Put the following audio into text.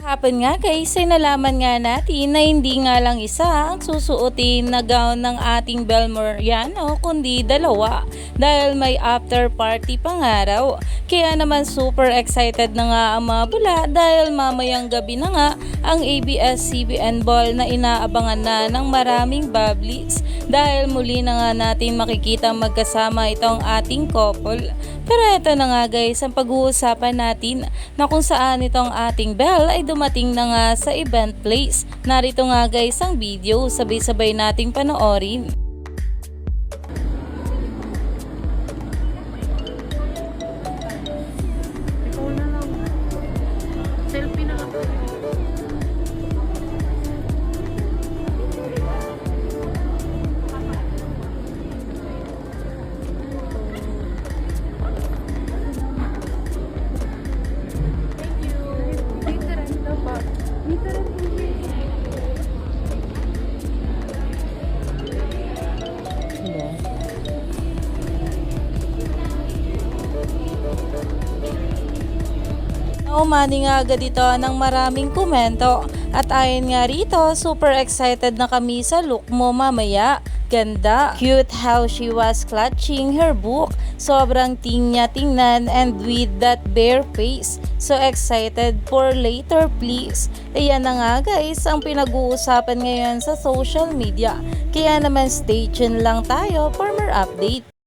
Hapon nga guys, ay nalaman nga natin na hindi nga lang isa ang susuotin na gown ng ating Belmoriano kundi dalawa dahil may after party pang araw. Kaya naman super excited na nga ang mga bula dahil mamayang gabi na nga ang ABS-CBN Ball na inaabangan na ng maraming bubblies dahil muli na nga natin makikita magkasama itong ating couple. Pero eto na nga guys, ang pag-uusapan natin na kung saan itong ating Belle ay dumating na nga sa event place. Narito nga guys ang video, sabay-sabay nating panoorin. Selfie na lang. Umani nga agad ito ng maraming komento at ayon nga rito, super excited na kami sa look mo mamaya. Ganda. Cute how she was clutching her book. Sobrang ting niya tingnan and with that bare face. So excited for later please. Ayan na nga guys ang pinag-uusapan ngayon sa social media. Kaya naman stay tuned lang tayo for more update.